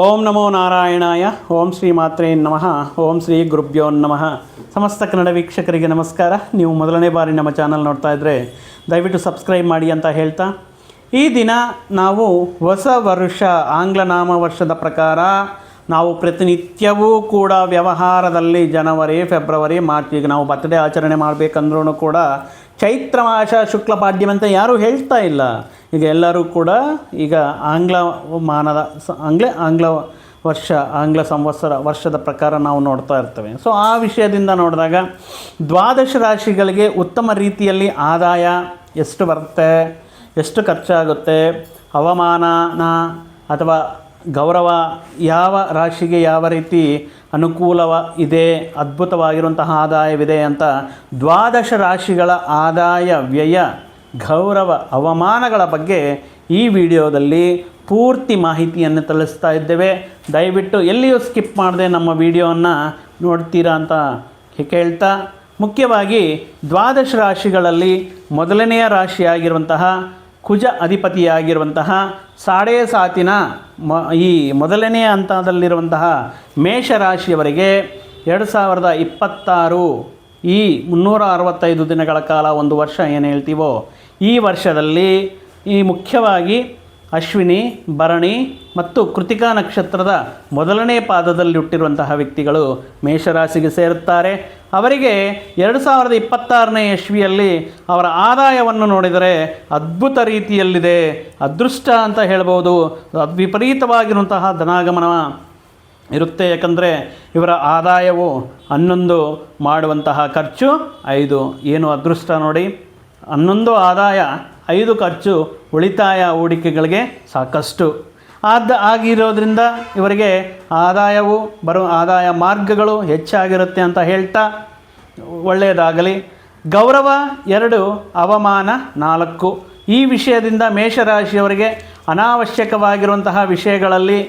ಓಂ ನಮೋ ನಾರಾಯಣಾಯ. ಓಂ ಶ್ರೀ ಮಾತ್ರೇ ನಮಃ. ಓಂ ಶ್ರೀ ಗುರುಭ್ಯೋ ನಮಃ. ಸಮಸ್ತ ಕನ್ನಡ ವೀಕ್ಷಕರಿಗೆ ನಮಸ್ಕಾರ. ನೀವು ಮೊದಲನೇ ಬಾರಿ ನಮ್ಮ ಚಾನಲ್ ನೋಡ್ತಾ ಇದ್ದರೆ ದಯವಿಟ್ಟು ಸಬ್ಸ್ಕ್ರೈಬ್ ಮಾಡಿ ಅಂತ ಹೇಳ್ತಾ. ಈ ದಿನ ನಾವು ಹೊಸ ವರ್ಷ ಆಂಗ್ಲ ನಾಮ ವರ್ಷದ ಪ್ರಕಾರ ನಾವು ಪ್ರತಿನಿತ್ಯವೂ ಕೂಡ ವ್ಯವಹಾರದಲ್ಲಿ ಜನವರಿ, ಫೆಬ್ರವರಿ ಮಾರ್ಚ್ ಈಗ ನಾವು ಬರ್ತ್ಡೇ ಆಚರಣೆ ಮಾಡಬೇಕಂದ್ರೂ ಕೂಡ ಚೈತ್ರ ಮಾಸ ಶುಕ್ಲ ಪಾಡ್ಯಮ ಅಂತ ಯಾರೂ ಹೇಳ್ತಾ ಇಲ್ಲ. ಈಗ ಎಲ್ಲರೂ ಕೂಡ ಈಗ ಆಂಗ್ಲ ಮಾನದ ಆಂಗ್ಲ ಆಂಗ್ಲ ವರ್ಷ, ಆಂಗ್ಲ ಸಂವತ್ಸರ ವರ್ಷದ ಪ್ರಕಾರ ನಾವು ನೋಡ್ತಾ ಇರ್ತೇವೆ. ಸೊ ಆ ವಿಷಯದಿಂದ ನೋಡಿದಾಗ ದ್ವಾದಶ ರಾಶಿಗಳಿಗೆ ಉತ್ತಮ ರೀತಿಯಲ್ಲಿ ಆದಾಯ ಎಷ್ಟು ಬರುತ್ತೆ, ಎಷ್ಟು ಖರ್ಚಾಗುತ್ತೆ ಹವಾಮಾನನ ಅಥವಾ ಗೌರವ ಯಾವ ರಾಶಿಗೆ ಯಾವ ರೀತಿ ಅನುಕೂಲವ ಇದೆ, ಅದ್ಭುತವಾಗಿರುವಂತಹ ಆದಾಯವಿದೆ ಅಂತ ದ್ವಾದಶ ರಾಶಿಗಳ ಆದಾಯ ವ್ಯಯ, ಗೌರವ, ಅವಮಾನಗಳ ಬಗ್ಗೆ ಈ ವಿಡಿಯೋದಲ್ಲಿ ಪೂರ್ತಿ ಮಾಹಿತಿಯನ್ನು ತಿಳಿಸ್ತಾ ಇದ್ದೇವೆ. ದಯವಿಟ್ಟು ಎಲ್ಲಿಯೂ ಸ್ಕಿಪ್ ಮಾಡದೆ ನಮ್ಮ ವಿಡಿಯೋವನ್ನು ನೋಡ್ತೀರಾ ಅಂತ ಕೇಳ್ತಾ, ಮುಖ್ಯವಾಗಿ ದ್ವಾದಶ ರಾಶಿಗಳಲ್ಲಿ ಮೊದಲನೆಯ ರಾಶಿಯಾಗಿರುವಂತಹ ಕುಜ ಅಧಿಪತಿಯಾಗಿರುವಂತಹ ಸಾಡೆ ಸಾತಿನ ಮ, ಈ ಮೊದಲನೇ ಹಂತದಲ್ಲಿರುವಂತಹ ಮೇಷರಾಶಿಯವರಿಗೆ ಎರಡು ಸಾವಿರದ ಇಪ್ಪತ್ತಾರು ಈ ಮುನ್ನೂರ ಅರವತ್ತೈದು ದಿನಗಳ ಕಾಲ ಒಂದು ವರ್ಷ ಏನು ಹೇಳ್ತೀವೋ, ಈ ವರ್ಷದಲ್ಲಿ ಈ ಮುಖ್ಯವಾಗಿ ಅಶ್ವಿನಿ, ಭರಣಿ ಮತ್ತು ಕೃತಿಕಾ ನಕ್ಷತ್ರದ ಮೊದಲನೇ ಪಾದದಲ್ಲಿ ಹುಟ್ಟಿರುವಂತಹ ವ್ಯಕ್ತಿಗಳು ಮೇಷರಾಶಿಗೆ ಸೇರುತ್ತಾರೆ. ಅವರಿಗೆ ಎರಡು ಸಾವಿರದ ಇಪ್ಪತ್ತಾರನೇ ಯಶ್ವಿಯಲ್ಲಿ ಅವರ ಆದಾಯವನ್ನು ನೋಡಿದರೆ ಅದ್ಭುತ ರೀತಿಯಲ್ಲಿದೆ. ಅದೃಷ್ಟ ಅಂತ ಹೇಳ್ಬೋದು. ವಿಪರೀತವಾಗಿರುವಂತಹ ಧನಾಗಮನ ಇರುತ್ತೆ. ಯಾಕಂದರೆ ಇವರ ಆದಾಯವು ಹನ್ನೊಂದು ಮಾಡುವಂತಹ ಖರ್ಚು, ಐದು. ಏನು ಅದೃಷ್ಟ ನೋಡಿ? ಹನ್ನೊಂದು ಆದಾಯ ಐದು ಖರ್ಚು ಉಳಿತಾಯ ಹೂಡಿಕೆಗಳಿಗೆ ಸಾಕಷ್ಟು. ಆದ ಆಗಿರೋದ್ರಿಂದ ಇವರಿಗೆ ಆದಾಯವು ಬರೋ ಆದಾಯ ಮಾರ್ಗಗಳು ಹೆಚ್ಚಾಗಿರುತ್ತೆ ಅಂತ ಹೇಳ್ತಾ ಒಳ್ಳೆಯದಾಗಲಿ ಗೌರವ ಎರಡು, ಅವಮಾನ ನಾಲ್ಕು. ಈ ವಿಷಯದಿಂದ ಮೇಷರಾಶಿಯವರಿಗೆ ಅನಾವಶ್ಯಕವಾಗಿರುವಂತಹ ವಿಷಯಗಳಲ್ಲಿ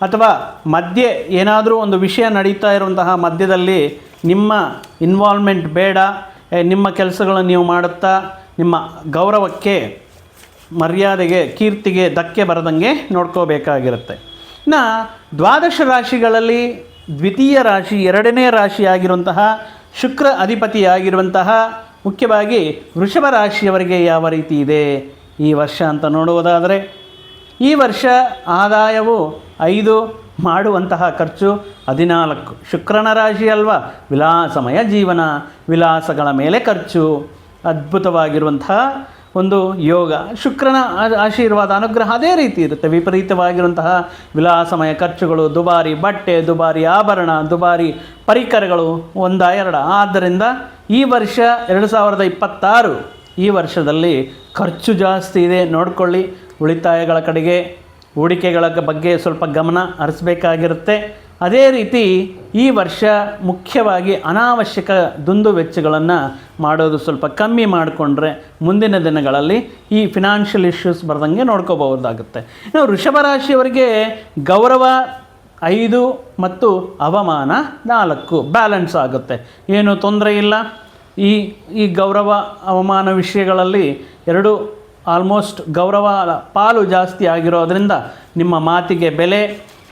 ಅಥವಾ ಮಧ್ಯೆ ಏನಾದರೂ ಒಂದು ವಿಷಯ ನಡೀತಾ ಇರುವಂತಹ ಮಧ್ಯದಲ್ಲಿ ನಿಮ್ಮ ಇನ್ವಾಲ್ವ್ಮೆಂಟ್ ಬೇಡ ನಿಮ್ಮ ಕೆಲಸಗಳನ್ನು ನೀವು ಮಾಡುತ್ತಾ ನಿಮ್ಮ ಗೌರವಕ್ಕೆ, ಮರ್ಯಾದೆಗೆ, ಕೀರ್ತಿಗೆ ಧಕ್ಕೆ ಬರದಂಗೆ ನೋಡ್ಕೋಬೇಕಾಗಿರುತ್ತೆ. ಇನ್ನು ದ್ವಾದಶ ರಾಶಿಗಳಲ್ಲಿ ದ್ವಿತೀಯ ರಾಶಿ, ಎರಡನೇ ರಾಶಿಯಾಗಿರುವಂತಹ ಶುಕ್ರ ಅಧಿಪತಿಯಾಗಿರುವಂತಹ ಮುಖ್ಯವಾಗಿ ವೃಷಭ ರಾಶಿಯವರಿಗೆ ಯಾವ ರೀತಿ ಇದೆ? ಈ ವರ್ಷ ಅಂತ ನೋಡುವುದಾದರೆ, ಈ ವರ್ಷ ಆದಾಯವು ಐದು ಮಾಡುವಂತಹ ಖರ್ಚು ಹದಿನಾಲ್ಕು. ಶುಕ್ರನ ರಾಶಿ ಅಲ್ವಾ? ವಿಲಾಸಮಯ ಜೀವನ, ವಿಲಾಸಗಳ ಮೇಲೆ ಖರ್ಚು. ಅದ್ಭುತವಾಗಿರುವಂತಹ ಒಂದು ಯೋಗ. ಶುಕ್ರನ ಆಶೀರ್ವಾದ, ಅನುಗ್ರಹ ಅದೇ ರೀತಿ ಇರುತ್ತೆ. ವಿಪರೀತವಾಗಿರುವಂತಹ ವಿಲಾಸಮಯ ಖರ್ಚುಗಳು, ದುಬಾರಿ ಬಟ್ಟೆ, ದುಬಾರಿ ಆಭರಣ, ದುಬಾರಿ ಪರಿಕರಗಳು ಒಂದ ಎರಡ. ಆದ್ದರಿಂದ ಈ ವರ್ಷ ಎರಡು ಸಾವಿರದ ಇಪ್ಪತ್ತಾರು, ಈ ವರ್ಷದಲ್ಲಿ ಖರ್ಚು ಜಾಸ್ತಿ ಇದೆ. ನೋಡಿಕೊಳ್ಳಿ, ಉಳಿತಾಯಗಳ ಕಡೆಗೆ, ಹೂಡಿಕೆಗಳ ಬಗ್ಗೆ ಸ್ವಲ್ಪ ಗಮನ ಹರಿಸಬೇಕಾಗಿರುತ್ತೆ. ಅದೇ ರೀತಿ ಈ ವರ್ಷ ಮುಖ್ಯವಾಗಿ ಅನಾವಶ್ಯಕ ದುಂದು ವೆಚ್ಚಗಳನ್ನು ಮಾಡೋದು ಸ್ವಲ್ಪ ಕಮ್ಮಿ ಮಾಡಿಕೊಂಡ್ರೆ ಮುಂದಿನ ದಿನಗಳಲ್ಲಿ ಈ ಫಿನಾನ್ಷಿಯಲ್ ಇಶ್ಯೂಸ್ ಬರ್ದಂಗೆ ನೋಡ್ಕೋಬಹುದಾಗುತ್ತೆ. ಇನ್ನು ವೃಷಭ ರಾಶಿಯವರಿಗೆ ಗೌರವ ಐದು ಮತ್ತು ಅವಮಾನ ನಾಲ್ಕು ಬ್ಯಾಲೆನ್ಸ್ ಆಗುತ್ತೆ. ಏನು ತೊಂದರೆ ಇಲ್ಲ. ಈ ಈ ಗೌರವ, ಅವಮಾನ ವಿಷಯಗಳಲ್ಲಿ ಎರಡು ಆಲ್ಮೋಸ್ಟ್ ಗೌರವ ಪಾಲು ಜಾಸ್ತಿ ಆಗಿರೋದ್ರಿಂದ ನಿಮ್ಮ ಮಾತಿಗೆ ಬೆಲೆ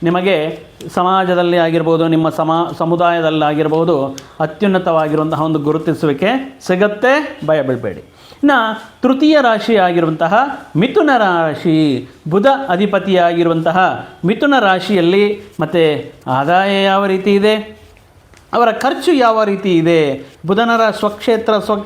ನಿಮಗೆ ಸಮಾಜದಲ್ಲಿ ಆಗಿರ್ಬೋದು, ನಿಮ್ಮ ಸಮ, ಸಮುದಾಯದಲ್ಲಿ ಆಗಿರ್ಬೋದು ಅತ್ಯುನ್ನತವಾಗಿರುವಂತಹ ಒಂದು ಗುರುತಿಸುವಿಕೆ ಸಿಗತ್ತೆ. ಭಯ ಬಿಡಬೇಡಿ ಇನ್ನು ತೃತೀಯ ರಾಶಿ ಆಗಿರುವಂತಹ ಮಿಥುನ ರಾಶಿ, ಬುಧ ಅಧಿಪತಿಯಾಗಿರುವಂತಹ ಮಿಥುನ ರಾಶಿಯಲ್ಲಿ ಮತ್ತು ಆದಾಯ ಯಾವ ರೀತಿ ಇದೆ? ಅವರ ಖರ್ಚು ಯಾವ ರೀತಿ ಇದೆ? ಬುಧನರ ಸ್ವಕ್ಷೇತ್ರ ಸ್ವ,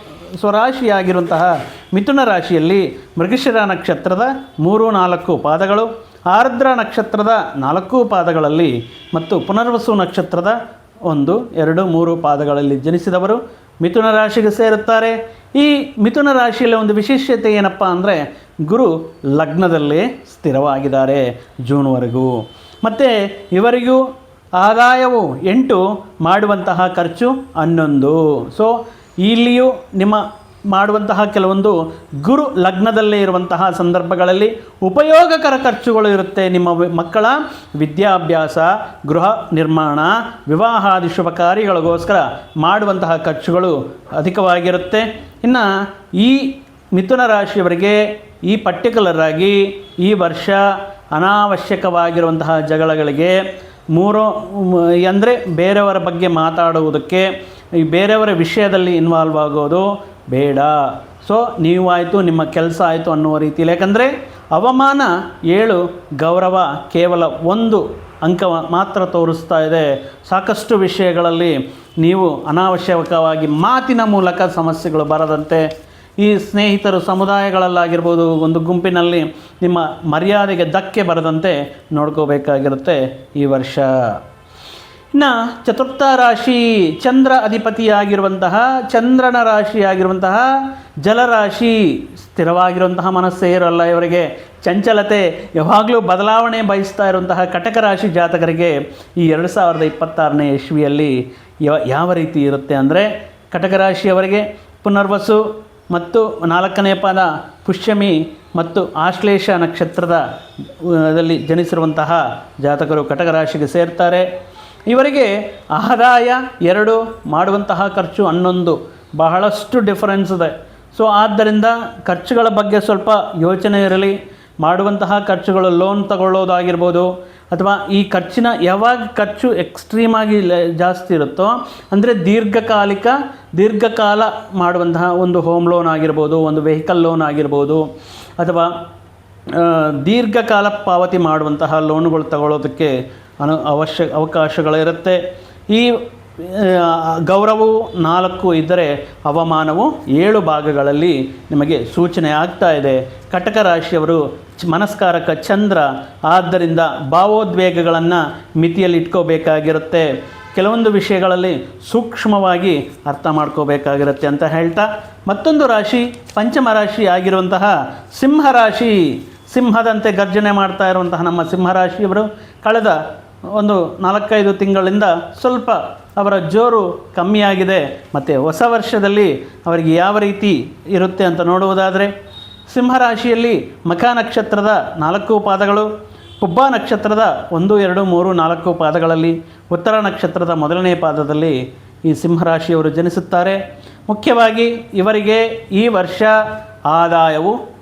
ಸ್ವರಾಶಿಯಾಗಿರುವಂತಹ ಮಿಥುನ ರಾಶಿಯಲ್ಲಿ ಮೃಗಶಿರ ನಕ್ಷತ್ರದ ಮೂರು ನಾಲ್ಕು ಪಾದಗಳು. ಆರ್ದ್ರ ನಕ್ಷತ್ರದ ನಾಲ್ಕು ಪಾದಗಳಲ್ಲಿ ಮತ್ತು ಪುನರ್ವಸು ನಕ್ಷತ್ರದ ಒಂದು, ಎರಡು, ಮೂರು ಪಾದಗಳಲ್ಲಿ ಜನಿಸಿದವರು ಮಿಥುನ ರಾಶಿಗೆ ಸೇರುತ್ತಾರೆ. ಈ ಮಿಥುನ ರಾಶಿಯಲ್ಲಿ ಒಂದು ವಿಶೇಷತೆ ಏನಪ್ಪ ಅಂದರೆ ಗುರು ಲಗ್ನದಲ್ಲೇ ಸ್ಥಿರವಾಗಿದ್ದಾರೆ ಜೂನ್ವರೆಗೂ. ಮತ್ತು ಇವರಿಗೂ ಆದಾಯವು ಎಂಟು ಮಾಡುವಂತಹ ಖರ್ಚು ಹನ್ನೊಂದು. ಸೊ ಇಲ್ಲಿಯೂ ನಿಮ್ಮ ಮಾಡುವಂತಹ ಕೆಲವೊಂದು ಗುರು ಲಗ್ನದಲ್ಲೇ ಇರುವಂತಹ ಸಂದರ್ಭಗಳಲ್ಲಿ ಉಪಯೋಗಕರ ಖರ್ಚುಗಳು ಇರುತ್ತೆ ನಿಮ್ಮ ಮಕ್ಕಳ ವಿದ್ಯಾಭ್ಯಾಸ, ಗೃಹ ನಿರ್ಮಾಣ, ವಿವಾಹಾದಿ ಶುಭ ಕಾರ್ಯಗಳಿಗೋಸ್ಕರ ಮಾಡುವಂತಹ ಖರ್ಚುಗಳು ಅಧಿಕವಾಗಿರುತ್ತೆ. ಇನ್ನು ಈ ಮಿಥುನ ರಾಶಿಯವರಿಗೆ ಈ ಪರ್ಟಿಕ್ಯುಲರ್ ಆಗಿ ಈ ವರ್ಷ ಅನಾವಶ್ಯಕವಾಗಿರುವಂತಹ ಜಗಳಗಳಿಗೆ ಮೂರು ಅಂದರೆ ಬೇರೆಯವರ ಬಗ್ಗೆ ಮಾತಾಡುವುದಕ್ಕೆ, ಈ ಬೇರೆಯವರ ವಿಷಯದಲ್ಲಿ ಇನ್ವಾಲ್ವ್ ಆಗೋದು ಬೇಡ. ಸೊ ನೀವಾಯಿತು ನಿಮ್ಮ ಕೆಲಸ ಆಯಿತು ಅನ್ನುವ ರೀತಿಯಲ್ಲಿ. ಯಾಕಂದರೆ, ಅವಮಾನ ಏಳು ಗೌರವ ಕೇವಲ ಒಂದು ಅಂಕ ಮಾತ್ರ ತೋರಿಸ್ತಾ ಇದೆ. ಸಾಕಷ್ಟು ವಿಷಯಗಳಲ್ಲಿ ನೀವು ಅನಾವಶ್ಯಕವಾಗಿ ಮಾತಿನ ಮೂಲಕ ಸಮಸ್ಯೆಗಳು ಬರದಂತೆ. ಈ ಸ್ನೇಹಿತರು ಸಮುದಾಯಗಳಲ್ಲಾಗಿರ್ಬೋದು, ಒಂದು ಗುಂಪಿನಲ್ಲಿ ನಿಮ್ಮ ಮರ್ಯಾದೆಗೆ ಧಕ್ಕೆ ಬರದಂತೆ ನೋಡ್ಕೋಬೇಕಾಗಿರುತ್ತೆ ಈ ವರ್ಷ. ಇನ್ನು ಚತುರ್ಥ ರಾಶಿ ಚಂದ್ರ ಅಧಿಪತಿಯಾಗಿರುವಂತಹ, ಚಂದ್ರನ ರಾಶಿಯಾಗಿರುವಂತಹ, ಜಲರಾಶಿ ಸ್ಥಿರವಾಗಿರುವಂತಹ ಮನಸ್ಸೇ ಇರಲ್ಲ ಇವರಿಗೆ. ಚಂಚಲತೆ, ಯಾವಾಗಲೂ ಬದಲಾವಣೆ ಬಯಸ್ತಾ ಇರುವಂತಹ ಕಟಕ ರಾಶಿ ಜಾತಕರಿಗೆ ಈ ಎರಡು ಸಾವಿರದ ಇಪ್ಪತ್ತಾರನೇ ಯಶ್ವಿಯಲ್ಲಿ ಯಾವ ರೀತಿ ಇರುತ್ತೆ ಅಂದರೆ, ಕಟಕ ರಾಶಿಯವರಿಗೆ ಪುನರ್ವಸು ಮತ್ತು ನಾಲ್ಕನೇ ಪಾದ ಪುಷ್ಯಮಿ ಮತ್ತು ಆಶ್ಲೇಷ ನಕ್ಷತ್ರದ ದಲ್ಲಿ ಜನಿಸಿರುವಂತಹ ಜಾತಕರು ಕಟಕ ರಾಶಿಗೆ ಸೇರ್ತಾರೆ. ಇವರಿಗೆ ಆದಾಯ ಎರಡು ಮಾಡುವಂತಹ ಖರ್ಚು ಹನ್ನೊಂದು. ಬಹಳಷ್ಟು ಡಿಫರೆನ್ಸ್ ಇದೆ. ಸೊ ಆದ್ದರಿಂದ ಖರ್ಚುಗಳ ಬಗ್ಗೆ ಸ್ವಲ್ಪ ಯೋಚನೆ ಇರಲಿ. ಮಾಡುವಂತಹ ಖರ್ಚುಗಳು ಲೋನ್ ತಗೊಳ್ಳೋದಾಗಿರ್ಬೋದು, ಅಥವಾ ಈ ಖರ್ಚಿನ ಯಾವಾಗ ಖರ್ಚು ಎಕ್ಸ್ಟ್ರೀಮಾಗಿ ಆಗಿ ಜಾಸ್ತಿ ಇರುತ್ತೋ, ಅಂದರೆ ದೀರ್ಘಕಾಲಿಕ, ದೀರ್ಘಕಾಲ ಮಾಡುವಂತಹ ಒಂದು ಹೋಮ್ ಲೋನ್ ಆಗಿರ್ಬೋದು, ಒಂದು ವೆಹಿಕಲ್ ಲೋನ್ ಆಗಿರ್ಬೋದು, ಅಥವಾ ದೀರ್ಘಕಾಲ ಪಾವತಿ ಮಾಡುವಂತಹ ಲೋನುಗಳು ತಗೊಳ್ಳೋದಕ್ಕೆ ಅನು ಅವಶ್ಯ ಅವಕಾಶಗಳಿರುತ್ತೆ. ಈ ಗೌರವವು ನಾಲ್ಕು ಇದ್ದರೆ ಅವಮಾನವು ಏಳು ಭಾಗಗಳಲ್ಲಿ ನಿಮಗೆ ಸೂಚನೆ ಆಗ್ತಾ ಇದೆ. ಕಟಕ ರಾಶಿಯವರು ಮನಸ್ಕಾರಕ ಚಂದ್ರ, ಆದ್ದರಿಂದ ಭಾವೋದ್ವೇಗಗಳನ್ನು ಮಿತಿಯಲ್ಲಿ ಇಟ್ಕೋಬೇಕಾಗಿರುತ್ತೆ. ಕೆಲವೊಂದು ವಿಷಯಗಳಲ್ಲಿ ಸೂಕ್ಷ್ಮವಾಗಿ ಅರ್ಥ ಮಾಡ್ಕೋಬೇಕಾಗಿರುತ್ತೆ ಅಂತ ಹೇಳ್ತಾ. ಮತ್ತೊಂದು ರಾಶಿ ಪಂಚಮ ರಾಶಿ ಆಗಿರುವಂತಹ ಸಿಂಹರಾಶಿ ಸಿಂಹದಂತೆ ಗರ್ಜನೆ ಮಾಡ್ತಾ ಇರುವಂತಹ ನಮ್ಮ ಸಿಂಹರಾಶಿಯವರು ಕಳೆದ ಒಂದು ನಾಲ್ಕೈದು ತಿಂಗಳಿಂದ ಸ್ವಲ್ಪ ಅವರ ಜೋರು ಕಮ್ಮಿಯಾಗಿದೆ. ಮತ್ತು ಹೊಸ ವರ್ಷದಲ್ಲಿ ಅವರಿಗೆ ಯಾವ ರೀತಿ ಇರುತ್ತೆ ಅಂತ ನೋಡುವುದಾದರೆ ಸಿಂಹರಾಶಿಯಲ್ಲಿ ಮಖ ನಕ್ಷತ್ರದ ನಾಲ್ಕು ಪಾದಗಳು ಪುಬ್ಬ ನಕ್ಷತ್ರದ ಒಂದು, ಎರಡು, ಮೂರು, ನಾಲ್ಕು ಪಾದಗಳಲ್ಲಿ, ಉತ್ತರ ನಕ್ಷತ್ರದ ಮೊದಲನೇ ಪಾದದಲ್ಲಿ ಈ ಸಿಂಹರಾಶಿಯವರು ಜನಿಸುತ್ತಾರೆ. ಮುಖ್ಯವಾಗಿ ಇವರಿಗೆ ಈ ವರ್ಷ ಆದಾಯವು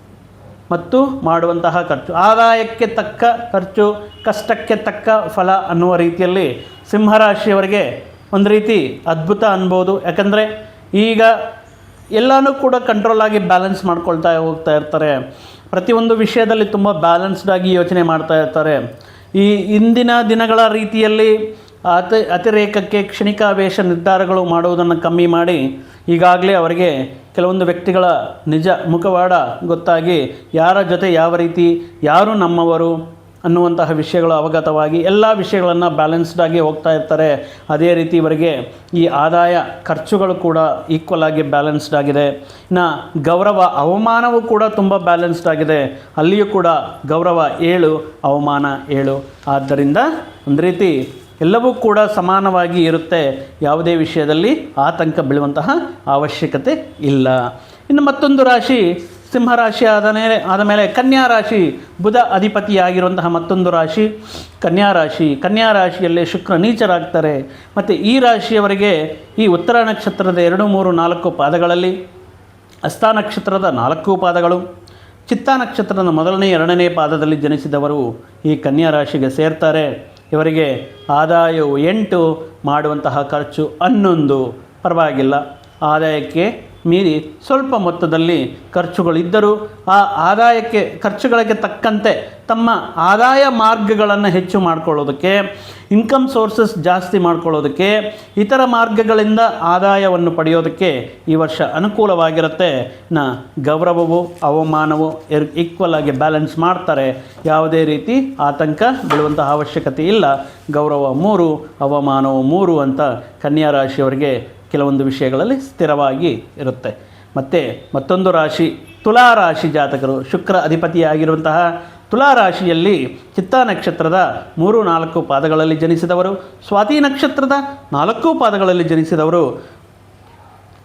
ಮತ್ತು ಮಾಡುವಂತಹ ಖರ್ಚು. ಆದಾಯಕ್ಕೆ ತಕ್ಕ ಖರ್ಚು, ಕಷ್ಟಕ್ಕೆ ತಕ್ಕ ಫಲ ಅನ್ನುವ ರೀತಿಯಲ್ಲಿ ಸಿಂಹರಾಶಿಯವರಿಗೆ ಒಂದು ರೀತಿ ಅದ್ಭುತ ಅನ್ಬೋದು. ಯಾಕಂದರೆ ಈಗ ಎಲ್ಲನೂ ಕೂಡ ಕಂಟ್ರೋಲ್ ಆಗಿ ಬ್ಯಾಲೆನ್ಸ್ ಮಾಡ್ಕೊಳ್ತಾ ಹೋಗ್ತಾ ಇರ್ತಾರೆ. ಪ್ರತಿಯೊಂದು ವಿಷಯದಲ್ಲಿ ತುಂಬ ಬ್ಯಾಲೆನ್ಸ್ಡ್ ಆಗಿ ಯೋಚನೆ ಮಾಡ್ತಾ ಇರ್ತಾರೆ. ಈ ಇಂದಿನ ದಿನಗಳ ರೀತಿಯಲ್ಲಿ ಅತಿ, ಅತಿರೇಕಕ್ಕೆ ಕ್ಷಣಿಕಾವೇಶ ನಿರ್ಧಾರಗಳು ಮಾಡುವುದನ್ನು ಕಮ್ಮಿ ಮಾಡಿ ಈಗಾಗಲೇ ಅವರಿಗೆ ಕೆಲವೊಂದು ವ್ಯಕ್ತಿಗಳ ನಿಜ ಮುಖವಾಡ ಗೊತ್ತಾಗಿ ಯಾರ ಜೊತೆ ಯಾವ ರೀತಿ, ಯಾರು ನಮ್ಮವರು ಅನ್ನುವಂತಹ ವಿಷಯಗಳು ಅವಗತವಾಗಿ ಎಲ್ಲ ವಿಷಯಗಳನ್ನು ಬ್ಯಾಲೆನ್ಸ್ಡಾಗಿ ಹೋಗ್ತಾ ಇರ್ತಾರೆ. ಅದೇ ರೀತಿ ಇವರಿಗೆ ಈ ಆದಾಯ ಖರ್ಚುಗಳು ಕೂಡ ಈಕ್ವಲ್ ಆಗಿ ಬ್ಯಾಲೆನ್ಸ್ಡ್ ಆಗಿದೆ. ಇನ್ನು ಗೌರವ, ಅವಮಾನವೂ ಕೂಡ ತುಂಬ ಬ್ಯಾಲೆನ್ಸ್ಡ್ ಆಗಿದೆ. ಅಲ್ಲಿಯೂ ಕೂಡ ಗೌರವ ಏಳು, ಅವಮಾನ ಏಳು. ಆದ್ದರಿಂದ ಒಂದು ರೀತಿ ಎಲ್ಲವೂ ಕೂಡ ಸಮಾನವಾಗಿ ಇರುತ್ತೆ. ಯಾವುದೇ ವಿಷಯದಲ್ಲಿ ಆತಂಕ ಬೀಳುವಂತಹ ಅವಶ್ಯಕತೆ ಇಲ್ಲ. ಇನ್ನು ಮತ್ತೊಂದು ರಾಶಿ ಸಿಂಹರಾಶಿ ಆದ ಮೇಲೆ ಆದ ಮೇಲೆ ಕನ್ಯಾ ರಾಶಿ, ಬುಧ ಅಧಿಪತಿಯಾಗಿರುವಂತಹ ಮತ್ತೊಂದು ರಾಶಿ, ಕನ್ಯಾ ರಾಶಿ. ಕನ್ಯಾ ರಾಶಿಯಲ್ಲಿ ಶುಕ್ರ ನೀಚರಾಗ್ತಾರೆ. ಮತ್ತು ಈ ರಾಶಿಯವರಿಗೆ ಈ ಉತ್ತರ ನಕ್ಷತ್ರದ ಎರಡು, ಮೂರು, ನಾಲ್ಕು ಪಾದಗಳಲ್ಲಿ ಹಸ್ತ ನಕ್ಷತ್ರದ ನಾಲ್ಕು ಪಾದಗಳು, ಚಿತ್ತ ನಕ್ಷತ್ರದ ಮೊದಲನೇ, ಎರಡನೇ ಪಾದದಲ್ಲಿ ಜನಿಸಿದವರು ಈ ಕನ್ಯಾ ರಾಶಿಗೆ ಸೇರ್ತಾರೆ. ಇವರಿಗೆ ಆದಾಯವು ಎಂಟು ಮಾಡುವಂತಹ ಖರ್ಚು ಹನ್ನೊಂದು. ಪರವಾಗಿಲ್ಲ. ಆದಾಯಕ್ಕೆ ಮೀರಿ ಸ್ವಲ್ಪ ಮೊತ್ತದಲ್ಲಿ ಖರ್ಚುಗಳಿದ್ದರೂ ಆ ಆದಾಯಕ್ಕೆ, ಖರ್ಚುಗಳಿಗೆ ತಕ್ಕಂತೆ ತಮ್ಮ ಆದಾಯ ಮಾರ್ಗಗಳನ್ನು ಹೆಚ್ಚು ಮಾಡ್ಕೊಳ್ಳೋದಕ್ಕೆ ಇನ್ಕಮ್ ಸೋರ್ಸಸ್ ಜಾಸ್ತಿ ಮಾಡ್ಕೊಳ್ಳೋದಕ್ಕೆ, ಇತರ ಮಾರ್ಗಗಳಿಂದ ಆದಾಯವನ್ನು ಪಡೆಯೋದಕ್ಕೆ ಈ ವರ್ಷ ಅನುಕೂಲವಾಗಿರುತ್ತೆ. ನ ಗೌರವವು, ಅವಮಾನವು ಈಕ್ವಲ್ ಆಗಿ ಬ್ಯಾಲೆನ್ಸ್ ಮಾಡ್ತಾರೆ. ಯಾವುದೇ ರೀತಿ ಆತಂಕ ಬೀಳುವಂತಹ ಅವಶ್ಯಕತೆ ಇಲ್ಲ. ಗೌರವ ಮೂರು, ಅವಮಾನವು ಮೂರು ಅಂತ ಕನ್ಯಾ ರಾಶಿಯವರಿಗೆ ಕೆಲವೊಂದು ವಿಷಯಗಳಲ್ಲಿ ಸ್ಥಿರವಾಗಿ ಇರುತ್ತೆ. ಮತ್ತು ಮತ್ತೊಂದು ರಾಶಿ, ತುಲಾ ರಾಶಿ ಜಾತಕರು. ಶುಕ್ರ ಅಧಿಪತಿಯಾಗಿರುವಂತಹ ತುಲಾ ರಾಶಿಯಲ್ಲಿ ಚಿತ್ತಾ ನಕ್ಷತ್ರದ ಮೂರು, ನಾಲ್ಕು ಪಾದಗಳಲ್ಲಿ ಜನಿಸಿದವರು. ಸ್ವಾತಿ ನಕ್ಷತ್ರದ ನಾಲ್ಕು ಪಾದಗಳಲ್ಲಿ ಜನಿಸಿದವರು.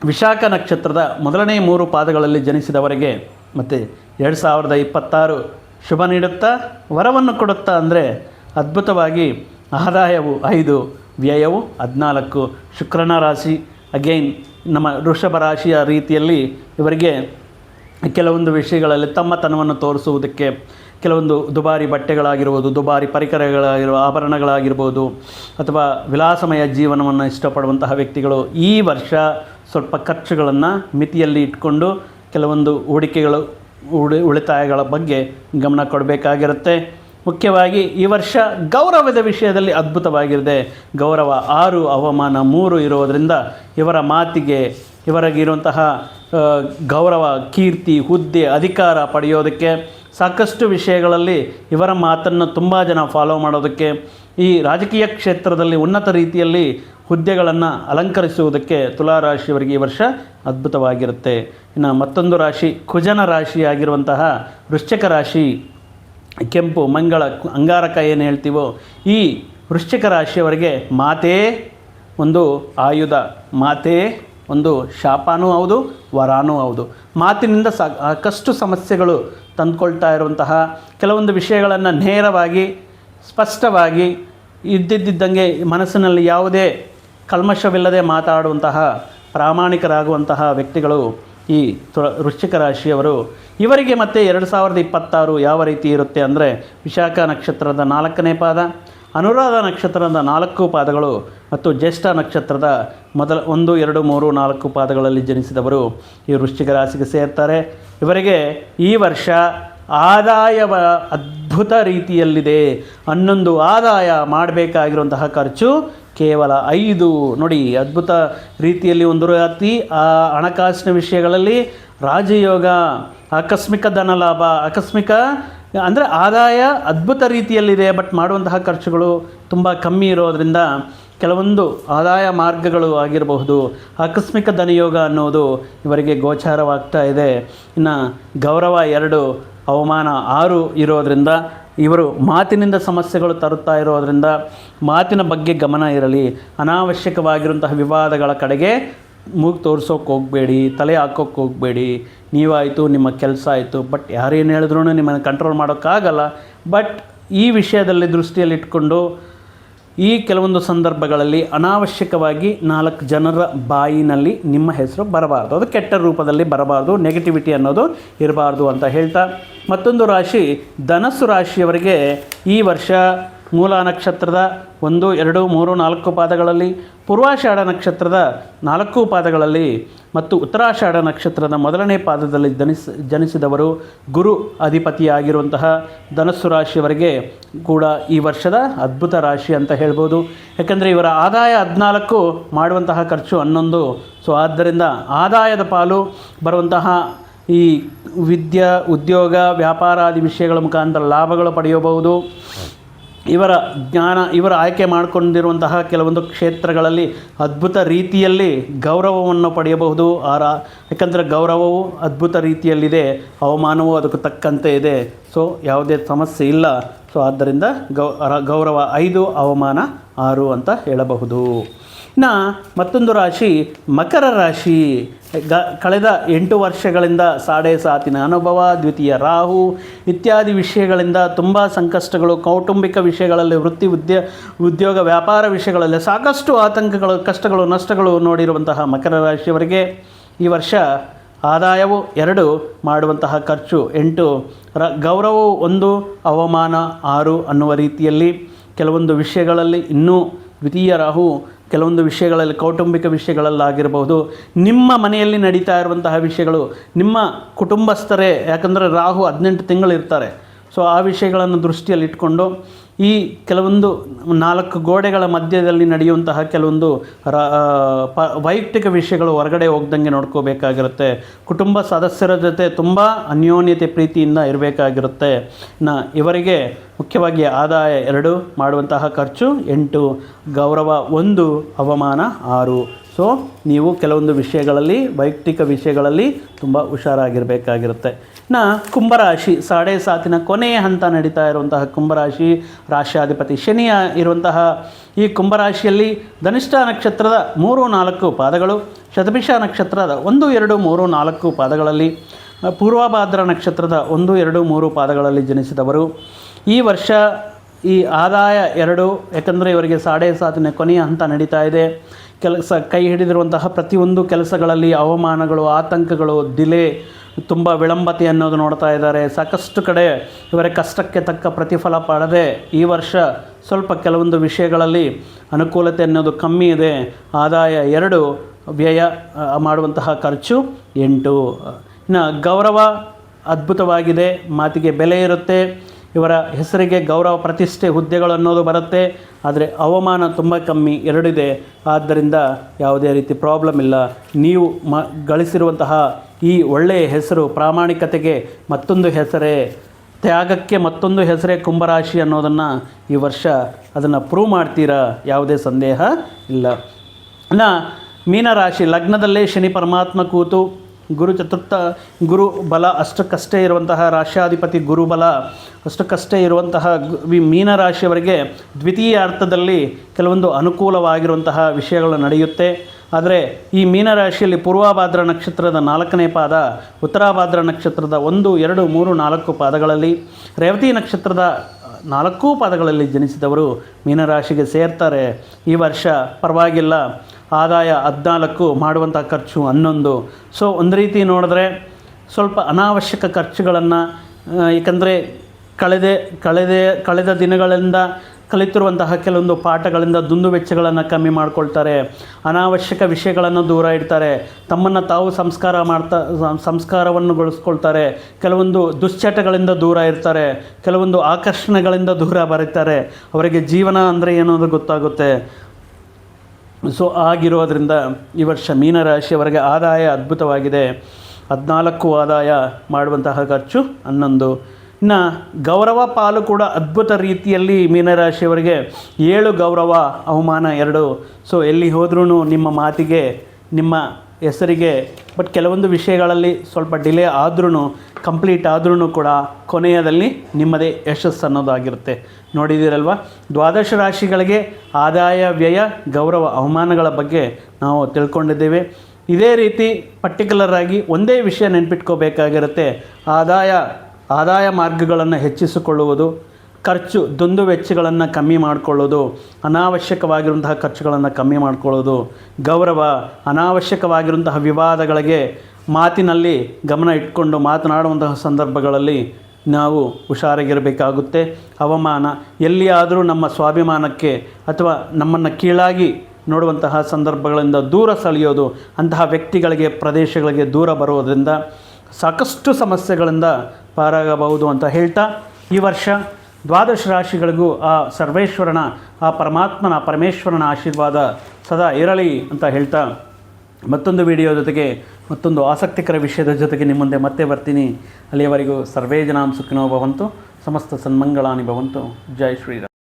ವಿಶಾಖ ನಕ್ಷತ್ರದ ಮೊದಲನೇ ಮೂರು ಪಾದಗಳಲ್ಲಿ ಜನಿಸಿದವರಿಗೆ ಮತ್ತು ಎರಡು ಸಾವಿರದ ಇಪ್ಪತ್ತಾರು ಶುಭ ನೀಡುತ್ತಾ, ವರವನ್ನು ಕೊಡುತ್ತಾ ಅಂದರೆ ಅದ್ಭುತವಾಗಿ ಆದಾಯವು ಐದು, ವ್ಯಯವು ಹದಿನಾಲ್ಕು. ಶುಕ್ರನ ರಾಶಿ ಅಗೈನ್ ನಮ್ಮ ವೃಷಭ ರಾಶಿಯ ರೀತಿಯಲ್ಲಿ ಇವರಿಗೆ ಕೆಲವೊಂದು ವಿಷಯಗಳಲ್ಲಿ ತಮ್ಮತನವನ್ನು ತೋರಿಸುವುದಕ್ಕೆ, ಕೆಲವೊಂದು ದುಬಾರಿ ಬಟ್ಟೆಗಳಾಗಿರ್ಬೋದು, ದುಬಾರಿ ಪರಿಕರಗಳಾಗಿರುವ, ಆಭರಣಗಳಾಗಿರ್ಬೋದು, ಅಥವಾ ವಿಲಾಸಮಯ ಜೀವನವನ್ನು ಇಷ್ಟಪಡುವಂತಹ ವ್ಯಕ್ತಿಗಳು ಈ ವರ್ಷ ಸ್ವಲ್ಪ ಖರ್ಚುಗಳನ್ನು ಮಿತಿಯಲ್ಲಿ ಇಟ್ಕೊಂಡು ಕೆಲವೊಂದು ಹೂಡಿಕೆಗಳು, ಉಳಿ, ಉಳಿತಾಯಗಳ ಬಗ್ಗೆ ಗಮನ ಕೊಡಬೇಕಾಗಿರುತ್ತೆ. ಮುಖ್ಯವಾಗಿ ಈ ವರ್ಷ ಗೌರವದ ವಿಷಯದಲ್ಲಿ ಅದ್ಭುತವಾಗಿರದೆ ಗೌರವ ಆರು, ಅವಮಾನ ಮೂರು ಇರೋದರಿಂದ ಇವರ ಮಾತಿಗೆ, ಇವರಿಗಿರುವಂತಹ ಗೌರವ, ಕೀರ್ತಿ, ಹುದ್ದೆ, ಅಧಿಕಾರ ಪಡೆಯೋದಕ್ಕೆ ಸಾಕಷ್ಟು ವಿಷಯಗಳಲ್ಲಿ ಇವರ ಮಾತನ್ನು ತುಂಬ ಜನ ಫಾಲೋ ಮಾಡೋದಕ್ಕೆ, ಈ ರಾಜಕೀಯ ಕ್ಷೇತ್ರದಲ್ಲಿ ಉನ್ನತ ರೀತಿಯಲ್ಲಿ ಹುದ್ದೆಗಳನ್ನು ಅಲಂಕರಿಸುವುದಕ್ಕೆ ತುಲಾರಾಶಿಯವರಿಗೆ ಈ ವರ್ಷ ಅದ್ಭುತವಾಗಿರುತ್ತೆ. ಇನ್ನು ಮತ್ತೊಂದು ರಾಶಿ ಕುಜನ ರಾಶಿಯಾಗಿರುವಂತಹ ವೃಶ್ಚಿಕ ರಾಶಿ. ಕೆಂಪು, ಮಂಗಳ, ಅಂಗಾರಕ ಏನು ಹೇಳ್ತೀವೋ ಈ ವೃಶ್ಚಿಕ ರಾಶಿಯವರಿಗೆ ಮಾತೇ ಒಂದು ಆಯುಧ, ಮಾತೇ ಒಂದು ಶಾಪನೂ ಹೌದು, ವರಾನೂ ಹೌದು. ಮಾತಿನಿಂದ ಸಾಕಷ್ಟು ಸಮಸ್ಯೆಗಳು ತಂದುಕೊಳ್ತಾ ಇರುವಂತಹ ಕೆಲವೊಂದು ವಿಷಯಗಳನ್ನು ನೇರವಾಗಿ, ಸ್ಪಷ್ಟವಾಗಿ ಇದ್ದಿದ್ದಂಗೆ ಮನಸ್ಸಿನಲ್ಲಿ ಯಾವುದೇ ಕಲ್ಮಶವಿಲ್ಲದೆ ಮಾತಾಡುವಂತಹ ಪ್ರಾಮಾಣಿಕರಾಗುವಂತಹ ವ್ಯಕ್ತಿಗಳು ಈ ವೃಶ್ಚಿಕ ರಾಶಿಯವರು ಇವರಿಗೆ ಮತ್ತೆ ಎರಡು ಸಾವಿರದ ಇಪ್ಪತ್ತಾರು ಯಾವ ರೀತಿ ಇರುತ್ತೆ ಅಂದರೆ ವಿಶಾಖ ನಕ್ಷತ್ರದ ನಾಲ್ಕನೇ ಪಾದ, ಅನುರಾಧ ನಕ್ಷತ್ರದ ನಾಲ್ಕು ಪಾದಗಳು ಮತ್ತು ಜ್ಯೇಷ್ಠ ನಕ್ಷತ್ರದ ಮೊದಲ ಒಂದು, ಎರಡು, ಮೂರು, ನಾಲ್ಕು ಪಾದಗಳಲ್ಲಿ ಜನಿಸಿದವರು ಈ ವೃಶ್ಚಿಕ ರಾಶಿಗೆ ಸೇರ್ತಾರೆ. ಇವರಿಗೆ ಈ ವರ್ಷ ಆದಾಯವ ಅದ್ಭುತ ರೀತಿಯಲ್ಲಿದೆ. ಹನ್ನೊಂದು ಆದಾಯ ಮಾಡಬೇಕಾಗಿರುವಂತಹ ಖರ್ಚು ಕೇವಲ ಐದು ನೋಡಿ ಅದ್ಭುತ ರೀತಿಯಲ್ಲಿ ಒಂದು ಅತಿ ಆ ಹಣಕಾಸಿನ ವಿಷಯಗಳಲ್ಲಿ ರಾಜಯೋಗ, ಆಕಸ್ಮಿಕ ಧನ ಲಾಭ ಆಕಸ್ಮಿಕ ಅಂದರೆ ಆದಾಯ ಅದ್ಭುತ ರೀತಿಯಲ್ಲಿದೆ ಬಟ್ ಮಾಡುವಂತಹ ಖರ್ಚುಗಳು ತುಂಬ ಕಮ್ಮಿ ಇರೋದರಿಂದ ಕೆಲವೊಂದು ಆದಾಯ ಮಾರ್ಗಗಳು ಆಗಿರಬಹುದು. ಆಕಸ್ಮಿಕ ಧನಯೋಗ ಅನ್ನೋದು ಇವರಿಗೆ ಗೋಚಾರವಾಗ್ತಾ ಇದೆ. ಇನ್ನು ಗೌರವ ಎರಡು, ಅವಮಾನ ಆರು ಇರೋದರಿಂದ ಇವರು ಮಾತಿನಿಂದ ಸಮಸ್ಯೆಗಳು ತರುತ್ತಾ ಇರೋದರಿಂದ ಮಾತಿನ ಬಗ್ಗೆ ಗಮನ ಇರಲಿ. ಅನಾವಶ್ಯಕವಾಗಿರುವಂತಹ ವಿವಾದಗಳ ಕಡೆಗೆ ಮೂಗು ತೋರಿಸೋಕೆ ಹೋಗಬೇಡಿ, ತಲೆ ಹಾಕೋಕೆ ಹೋಗಬೇಡಿ. ನೀವಾಯಿತು, ನಿಮ್ಮ ಕೆಲಸ ಆಯಿತು. ಬಟ್ ಯಾರೇನು ಹೇಳಿದ್ರು ನಿಮ್ಮನ್ನು ಕಂಟ್ರೋಲ್ ಮಾಡೋಕ್ಕಾಗಲ್ಲ. ಬಟ್ ಈ ವಿಷಯದಲ್ಲಿ ದೃಷ್ಟಿಯಲ್ಲಿಟ್ಕೊಂಡು ಈ ಕೆಲವೊಂದು ಸಂದರ್ಭಗಳಲ್ಲಿ ಅನಾವಶ್ಯಕವಾಗಿ ನಾಲ್ಕು ಜನರ ಬಾಯಿನಲ್ಲಿ ನಿಮ್ಮ ಹೆಸರು ಬರಬಾರ್ದು. ಅದು ಕೆಟ್ಟ ರೂಪದಲ್ಲಿ ಬರಬಾರ್ದು ನೆಗೆಟಿವಿಟಿ ಅನ್ನೋದು ಇರಬಾರ್ದು ಅಂತ ಹೇಳ್ತಾ ಮತ್ತೊಂದು ರಾಶಿ, ಧನಸ್ಸು ರಾಶಿಯವರಿಗೆ ಈ ವರ್ಷ ಮೂಲ ನಕ್ಷತ್ರದ ಒಂದು, ಎರಡು, ಮೂರು, ನಾಲ್ಕು ಪಾದಗಳಲ್ಲಿ, ಪೂರ್ವಾಷಾಢ ನಕ್ಷತ್ರದ ನಾಲ್ಕು ಪಾದಗಳಲ್ಲಿ ಮತ್ತು ಉತ್ತರಾಷಾಢ ನಕ್ಷತ್ರದ ಮೊದಲನೇ ಪಾದದಲ್ಲಿ ಜನಿಸ್, ಜನಿಸಿದವರು ಗುರು ಅಧಿಪತಿಯಾಗಿರುವಂತಹ ಧನಸ್ಸು ರಾಶಿಯವರಿಗೆ ಕೂಡ ಈ ವರ್ಷದ ಅದ್ಭುತ ರಾಶಿ ಅಂತ ಹೇಳ್ಬೋದು. ಯಾಕಂದರೆ ಇವರ ಆದಾಯ ಹದಿನಾಲ್ಕು, ಮಾಡುವಂತಹ ಖರ್ಚು ಹನ್ನೊಂದು. ಸೊ ಆದ್ದರಿಂದ ಆದಾಯದ ಪಾಲು ಬರುವಂತಹ ಈ ವಿದ್ಯಾ, ಉದ್ಯೋಗ ವ್ಯಾಪಾರಾದಿ ವಿಷಯಗಳ ಮುಖಾಂತರ ಲಾಭಗಳು ಪಡೆಯಬಹುದು. ಇವರ ಜ್ಞಾನ, ಇವರ ಆಯ್ಕೆ ಮಾಡಿಕೊಂಡಿರುವಂತಹ ಕೆಲವೊಂದು ಕ್ಷೇತ್ರಗಳಲ್ಲಿ ಅದ್ಭುತ ರೀತಿಯಲ್ಲಿ ಗೌರವವನ್ನು ಪಡೆಯಬಹುದು. ಆರ ಯಾಕಂದರೆ ಗೌರವವು ಅದ್ಭುತ ರೀತಿಯಲ್ಲಿದೆ, ಅವಮಾನವೂ ಅದಕ್ಕೆ ತಕ್ಕಂತೆ ಇದೆ. ಸೊ ಯಾವುದೇ ಸಮಸ್ಯೆ ಇಲ್ಲ. ಸೊ ಆದ್ದರಿಂದ ಗೌ, ಗೌರವ ಐದು, ಅವಮಾನ ಆರು ಅಂತ ಹೇಳಬಹುದು. ಇನ್ನು ಮತ್ತೊಂದು ರಾಶಿ ಮಕರ ರಾಶಿ. ಗ, ಕಳೆದ ಎಂಟು ವರ್ಷಗಳಿಂದ ಸಾಡೆ ಸಾತಿನ ಅನುಭವ, ದ್ವಿತೀಯ ರಾಹು ಇತ್ಯಾದಿ ವಿಷಯಗಳಿಂದ ತುಂಬ ಸಂಕಷ್ಟಗಳು, ಕೌಟುಂಬಿಕ ವಿಷಯಗಳಲ್ಲಿ ವೃತ್ತಿ ಉದ್ಯ, ಉದ್ಯೋಗ ವ್ಯಾಪಾರ ವಿಷಯಗಳಲ್ಲಿ ಸಾಕಷ್ಟು ಆತಂಕಗಳು, ಕಷ್ಟಗಳು, ನಷ್ಟಗಳು ನೋಡಿರುವಂತಹ ಮಕರ ರಾಶಿಯವರಿಗೆ ಈ ವರ್ಷ ಆದಾಯವು ಎರಡು ಮಾಡುವಂತಹ ಖರ್ಚು. ಎಂಟು, ರ, ಗೌರವವು ಒಂದು, ಅವಮಾನ ಆರು ಅನ್ನುವ ರೀತಿಯಲ್ಲಿ ಕೆಲವೊಂದು ವಿಷಯಗಳಲ್ಲಿ ಇನ್ನೂ ದ್ವಿತೀಯ ರಾಹು ಕೆಲವೊಂದು ವಿಷಯಗಳಲ್ಲಿ, ಕೌಟುಂಬಿಕ ವಿಷಯಗಳಲ್ಲಾಗಿರಬಹುದು, ನಿಮ್ಮ ಮನೆಯಲ್ಲಿ ನಡೀತಾ ಇರುವಂತಹ ವಿಷಯಗಳು, ನಿಮ್ಮ ಕುಟುಂಬಸ್ಥರೇ, ಯಾಕಂದರೆ ರಾಹು ಹದಿನೆಂಟು ತಿಂಗಳು ಇರ್ತಾರೆ ಸೊ ಆ ವಿಷಯಗಳನ್ನು ದೃಷ್ಟಿಯಲ್ಲಿಟ್ಕೊಂಡು ಈ ಕೆಲವೊಂದು ನಾಲ್ಕು ಗೋಡೆಗಳ ಮಧ್ಯದಲ್ಲಿ ನಡೆಯುವಂತಹ ಕೆಲವೊಂದು ರ ಪ, ವೈಯಕ್ತಿಕ ವಿಷಯಗಳು ಹೊರಗಡೆ ಹೋಗ್ದಂಗೆ ನೋಡ್ಕೋಬೇಕಾಗಿರುತ್ತೆ. ಕುಟುಂಬ ಸದಸ್ಯರ ಜೊತೆ ತುಂಬ ಅನ್ಯೋನ್ಯತೆ ಪ್ರೀತಿಯಿಂದ ಇರಬೇಕಾಗಿರುತ್ತೆ. ನ, ಇವರಿಗೆ ಮುಖ್ಯವಾಗಿ ಆದಾಯ ಎರಡು, ಮಾಡುವಂತಹ ಖರ್ಚು ಎಂಟು, ಗೌರವ ಒಂದು, ಅವಮಾನ ಆರು. ಸೊ, ನೀವು ಕೆಲವೊಂದು ವಿಷಯಗಳಲ್ಲಿ, ವೈಯಕ್ತಿಕ ವಿಷಯಗಳಲ್ಲಿ ತುಂಬ ಹುಷಾರಾಗಿರಬೇಕಾಗಿರುತ್ತೆ. ಇನ್ನು ಕುಂಭರಾಶಿ ಸಾಡೆ ಸಾತಿನ ಕೊನೆಯ ಹಂತ ನಡೀತಾ ಇರುವಂತಹ ಕುಂಭರಾಶಿ, ರಾಶ್ಯಾಧಿಪತಿ ಶನಿಯ ಇರುವಂತಹ ಈ ಕುಂಭರಾಶಿಯಲ್ಲಿ ಧನಿಷ್ಠ ನಕ್ಷತ್ರದ ಮೂರು ನಾಲ್ಕು ಪಾದಗಳು, ಶತಭಿಷ ನಕ್ಷತ್ರದ ಒಂದು, ಎರಡು, ಮೂರು, ನಾಲ್ಕು ಪಾದಗಳಲ್ಲಿ, ಪೂರ್ವಭಾದ್ರ ನಕ್ಷತ್ರದ ಒಂದು, ಎರಡು, ಮೂರು ಪಾದಗಳಲ್ಲಿ ಜನಿಸಿದವರು. ಈ ವರ್ಷ ಈ ಆದಾಯ ಎರಡು, ಯಾಕಂದರೆ ಇವರಿಗೆ ಸಾಡೆ ಸಾತಿನ ಕೊನೆಯ ಹಂತ ನಡೀತಾ ಇದೆ. ಕೆಲಸ ಕೈ ಹಿಡಿದಿರುವಂತಹ ಪ್ರತಿಯೊಂದು ಕೆಲಸಗಳಲ್ಲಿ ಅವಮಾನಗಳು, ಆತಂಕಗಳು, ಡಿಲೇ ತುಂಬ ವಿಳಂಬತೆ ಅನ್ನೋದು ನೋಡ್ತಾ ಇದ್ದಾರೆ. ಸಾಕಷ್ಟು ಕಡೆ ಇವರ ಕಷ್ಟಕ್ಕೆ ತಕ್ಕ ಪ್ರತಿಫಲ ಪಡೆದೇ ಈ ವರ್ಷ ಸ್ವಲ್ಪ ಕೆಲವೊಂದು ವಿಷಯಗಳಲ್ಲಿ ಅನುಕೂಲತೆ ಅನ್ನೋದು ಕಮ್ಮಿ ಇದೆ. ಆದಾಯ ಎರಡು, ವ್ಯಯ ಮಾಡುವಂತಹ ಖರ್ಚು ಎಂಟು. ಇನ್ನು ಗೌರವ ಅದ್ಭುತವಾಗಿದೆ. ಮಾತಿಗೆ ಬೆಲೆ ಇರುತ್ತೆ. ಇವರ ಹೆಸರಿಗೆ ಗೌರವ ಪ್ರತಿಷ್ಠೆ ಹುದ್ದೆಗಳು ಅನ್ನೋದು ಬರುತ್ತೆ, ಆದರೆ ಅವಮಾನ ತುಂಬ ಕಮ್ಮಿ ಎರಡಿದೆ. ಆದ್ದರಿಂದ ಯಾವುದೇ ರೀತಿ ಪ್ರಾಬ್ಲಮ್ ಇಲ್ಲ. ನೀವು ಮ, ಗಳಿಸಿರುವಂತಹ ಈ ಒಳ್ಳೆಯ ಹೆಸರು ಪ್ರಾಮಾಣಿಕತೆಗೆ ಮತ್ತೊಂದು ಹೆಸರೇ, ತ್ಯಾಗಕ್ಕೆ ಮತ್ತೊಂದು ಹೆಸರೇ ಕುಂಭರಾಶಿ ಅನ್ನೋದನ್ನು ಈ ವರ್ಷ ಅದನ್ನು ಪ್ರೂವ್ ಮಾಡ್ತೀರಾ? ಯಾವುದೇ ಸಂದೇಹ ಇಲ್ಲ. ಇನ್ನು ಮೀನರಾಶಿ ಲಗ್ನದಲ್ಲೇ ಶನಿ ಪರಮಾತ್ಮ ಕೂತು ಗುರು ಚತುರ್ಥ ಗುರು ಬಲ ಅಷ್ಟಕ್ಕಷ್ಟೇ ಇರುವಂತಹ ರಾಶ್ಯಾಧಿಪತಿ ಗುರುಬಲ ಅಷ್ಟಕ್ಕಷ್ಟೇ ಇರುವಂತಹ ಮೀನರಾಶಿಯವರಿಗೆ ದ್ವಿತೀಯ ಅರ್ಥದಲ್ಲಿ ಕೆಲವೊಂದು ಅನುಕೂಲವಾಗಿರುವಂತಹ ವಿಷಯಗಳು ನಡೆಯುತ್ತೆ. ಆದರೆ ಈ ಮೀನರಾಶಿಯಲ್ಲಿ ಪೂರ್ವಭಾದ್ರ ನಕ್ಷತ್ರದ ನಾಲ್ಕನೇ ಪಾದ, ಉತ್ತರಾಭಾದ್ರ ನಕ್ಷತ್ರದ ಒಂದು, ಎರಡು, ಮೂರು, ನಾಲ್ಕು ಪಾದಗಳಲ್ಲಿ, ರೇವತಿ ನಕ್ಷತ್ರದ ನಾಲ್ಕೂ ಪಾದಗಳಲ್ಲಿ ಜನಿಸಿದವರು ಮೀನರಾಶಿಗೆ ಸೇರ್ತಾರೆ. ಈ ವರ್ಷ ಪರವಾಗಿಲ್ಲ. ಆದಾಯ ಹದಿನಾಲ್ಕು ಮಾಡುವಂಥ ಖರ್ಚು ಹನ್ನೊಂದು. ಸೊ ಒಂದು ರೀತಿ ನೋಡಿದ್ರೆ ಸ್ವಲ್ಪ ಅನಾವಶ್ಯಕ ಖರ್ಚುಗಳನ್ನು ಏಕೆಂದರೆ ಕಳೆದ ಕಳೆದ ಕಳೆದ ದಿನಗಳಿಂದ ಕಲಿತಿರುವಂತಹ ಕೆಲವೊಂದು ಪಾಠಗಳಿಂದ ದುಂದು ವೆಚ್ಚಗಳನ್ನು ಕಮ್ಮಿ ಮಾಡಿಕೊಳ್ತಾರೆ. ಅನಾವಶ್ಯಕ ವಿಷಯಗಳನ್ನು ದೂರ ಇಡ್ತಾರೆ. ತಮ್ಮನ್ನು ತಾವು ಸಂಸ್ಕಾರ ಮಾಡ್ತಾ, ಸಂಸ್ಕಾರವನ್ನು ಗೊಳಿಸ್ಕೊಳ್ತಾರೆ. ಕೆಲವೊಂದು ದುಶ್ಚಟಗಳಿಂದ ದೂರ ಇರ್ತಾರೆ. ಕೆಲವೊಂದು ಆಕರ್ಷಣೆಗಳಿಂದ ದೂರ ಬರೀತಾರೆ. ಅವರಿಗೆ ಜೀವನ ಅಂದರೆ ಏನು ಅನ್ನೋದು ಗೊತ್ತಾಗುತ್ತೆ. ಸೊ ಆಗಿರೋದ್ರಿಂದ ಈ ವರ್ಷ ಮೀನರಾಶಿಯವರೆಗೆ ಆದಾಯ ಅದ್ಭುತವಾಗಿದೆ. ಹದಿನಾಲ್ಕು ಆದಾಯ ಮಾಡುವಂತಹ ಖರ್ಚು, ಹನ್ನೊಂದು. ಇನ್ನು ಗೌರವ ಪಾಲು ಕೂಡ ಅದ್ಭುತ ರೀತಿಯಲ್ಲಿ ಮೀನರಾಶಿಯವರಿಗೆ ಏಳು ಗೌರವ, ಅವಮಾನ ಎರಡು. ಸೊ ಎಲ್ಲಿ ಹೋದ್ರೂ ನಿಮ್ಮ ಮಾತಿಗೆ, ನಿಮ್ಮ ಹೆಸರಿಗೆ ಬಟ್ ಕೆಲವೊಂದು ವಿಷಯಗಳಲ್ಲಿ ಸ್ವಲ್ಪ ಡಿಲೇ ಆದ್ರೂ ಕಂಪ್ಲೀಟ್ ಆದ್ರೂ ಕೂಡ ಕೊನೆಯದಲ್ಲಿ ನಿಮ್ಮದೇ ಯಶಸ್ಸು ಅನ್ನೋದಾಗಿರುತ್ತೆ. ನೋಡಿದ್ದೀರಲ್ವ? ದ್ವಾದಶ ರಾಶಿಗಳಿಗೆ ಆದಾಯ, ವ್ಯಯ, ಗೌರವ, ಅವಮಾನಗಳ ಬಗ್ಗೆ ನಾವು ತಿಳ್ಕೊಂಡಿದ್ದೇವೆ. ಇದೇ ರೀತಿ ಪರ್ಟಿಕ್ಯುಲರ್ ಆಗಿ ಒಂದೇ ವಿಷಯ ನೆನ್ಪಿಟ್ಕೋಬೇಕಾಗಿರುತ್ತೆ. ಆದಾಯ ಆದಾಯ ಮಾರ್ಗಗಳನ್ನು ಹೆಚ್ಚಿಸಿಕೊಳ್ಳುವುದು. ಖರ್ಚು ದುಂದು ವೆಚ್ಚಗಳನ್ನು ಕಮ್ಮಿ ಮಾಡಿಕೊಳ್ಳೋದು, ಅನಾವಶ್ಯಕವಾಗಿರುವಂತಹ ಖರ್ಚುಗಳನ್ನು ಕಮ್ಮಿ ಮಾಡಿಕೊಳ್ಳೋದು, ಗೌರವ, ಅನಾವಶ್ಯಕವಾಗಿರುವಂತಹ ವಿವಾದಗಳಿಗೆ ಮಾತಿನಲ್ಲಿ ಗಮನ ಇಟ್ಕೊಂಡು ಮಾತನಾಡುವಂತಹ ಸಂದರ್ಭಗಳಲ್ಲಿ ನಾವು ಹುಷಾರಾಗಿರಬೇಕಾಗುತ್ತೆ. ಅವಮಾನ, ಎಲ್ಲಿಯಾದರೂ ನಮ್ಮ ಸ್ವಾಭಿಮಾನಕ್ಕೆ ಅಥವಾ ನಮ್ಮನ್ನು ಕೀಳಾಗಿ ನೋಡುವಂತಹ ಸಂದರ್ಭಗಳಿಂದ ದೂರ ಸೆಳೆಯೋದು, ಅಂತಹ ವ್ಯಕ್ತಿಗಳಿಗೆ, ಪ್ರದೇಶಗಳಿಗೆ ದೂರ ಬರೋದರಿಂದ ಸಾಕಷ್ಟು ಸಮಸ್ಯೆಗಳಿಂದ ಪಾರಾಗಬಹುದು ಅಂತ ಹೇಳ್ತಾ ಈ ವರ್ಷ ದ್ವಾದಶ ರಾಶಿಗಳಿಗೂ ಆ ಸರ್ವೇಶ್ವರನ, ಆ ಪರಮಾತ್ಮನ, ಪರಮೇಶ್ವರನ ಆಶೀರ್ವಾದ ಸದಾ ಇರಲಿ ಅಂತ ಹೇಳ್ತಾ ಮತ್ತೊಂದು ವಿಡಿಯೋ ಜೊತೆಗೆ, ಮತ್ತೊಂದು ಆಸಕ್ತಿಕರ ವಿಷಯದ ಜೊತೆಗೆ ನಿಮ್ಮ ಮುಂದೆ ಮತ್ತೆ ಬರ್ತೀನಿ. ಅಲ್ಲಿಯವರೆಗೂ ಸರ್ವೇ ಜನಾಂ ಸುಖಿನೋ ಭವಂತು, ಸಮಸ್ತ ಸನ್ಮಂಗಳಾನಿ ಭವಂತು. ಜೈ ಶ್ರೀರಾಮ್.